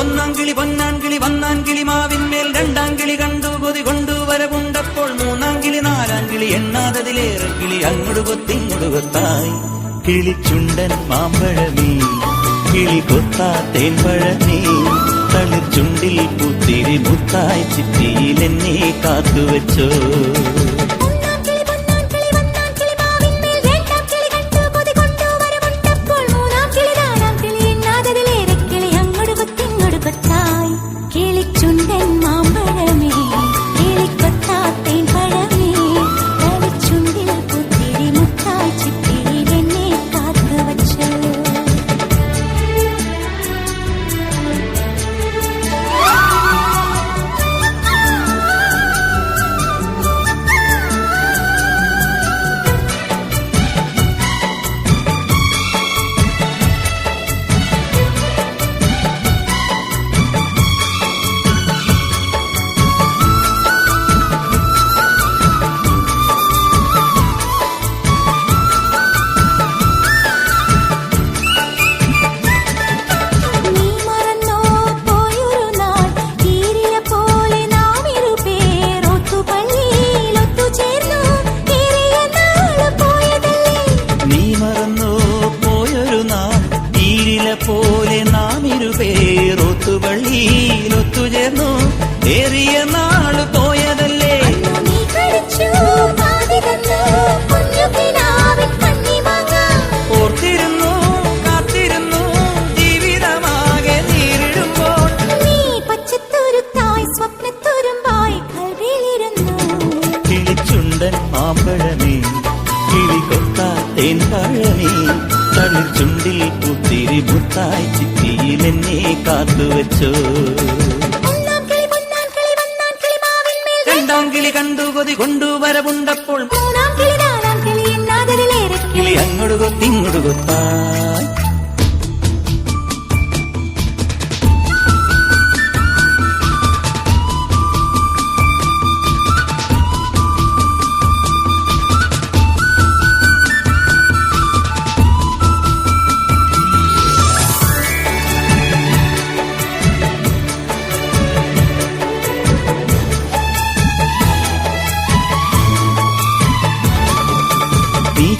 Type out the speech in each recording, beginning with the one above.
ഒന്നാം കിളി മാവിന്മേൽ രണ്ടാം കിളി കണ്ടു കൊതി കൊണ്ടു വരവുണ്ടപ്പോൾ മൂന്നാം കിളി നാലാം കിളി എണ്ണാതതിലേറെ കിളി അങ്ങോട്ട് കൊത്തിങ്ങോട്ട് കൊത്തായി. കിളിച്ചുണ്ടൻ മാമ്പഴമീ കിളി കൊത്താ തേൻപഴമീ തളിർച്ചുണ്ടിൽ പുത്തിരി മുത്തായി ചിറ്റിയിൽ എന്നെ കാത്തുവച്ചോ. മാമ്പഴമേ പഴമേ തളിർ ചുണ്ടിൽ പുത്തിരി മുത്തായി ചിത്തിയിൽ എന്നെ കാത്തുവച്ചോ രണ്ടാം കിളി കണ്ടു കൊതി കൊണ്ടുവരവുണ്ടപ്പോൾ. കിളി അങ്ങോട്ട് കൊത്തിങ്ങോട്ട് കൊത്തായി.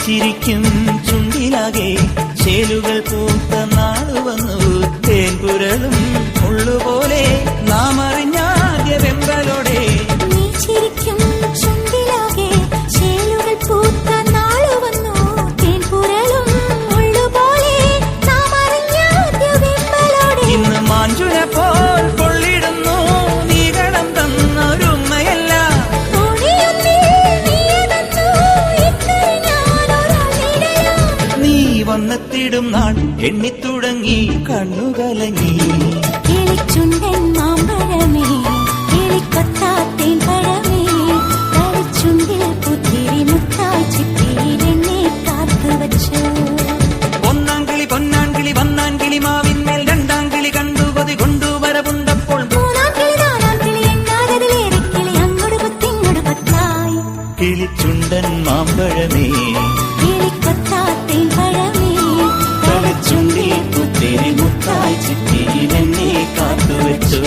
ചിരിക്കും ചുണ്ടിലാകെ ചേലുകൾ പൂത്ത നാൾ വന്നു. തേൻകുരളും മുള്ളുപോലെ നാം വന്നെത്തിടും നാൾ എണ്ണിത്തുടങ്ങി കണ്ണുകലങ്ങി. കിളിച്ചുണ്ടൻ മാമ്പഴമേ കിളിക്കൊത്താത്തേൻ പഴമേ തളിച്ചുണ്ടിൽ പുത്തിരി മുത്തായി ചിത്തിയിൽ എന്നെ കാത്തുവച്ചു ഒന്നാം കിളി പൊന്നാം കിളി വന്നാൻ കിളി മാവിന്മേൽ രണ്ടാം കിളി കണ്ടു കൊതി കൊണ്ടുവരവുണ്ടപ്പോൾ മൂന്നാം കിളി നാലാം കളിച്ചുണ്ടിൽ പുത്തിരി മുത്തായി ചിറ്റിയിൽ എന്നെ കാത്തുവച്ചു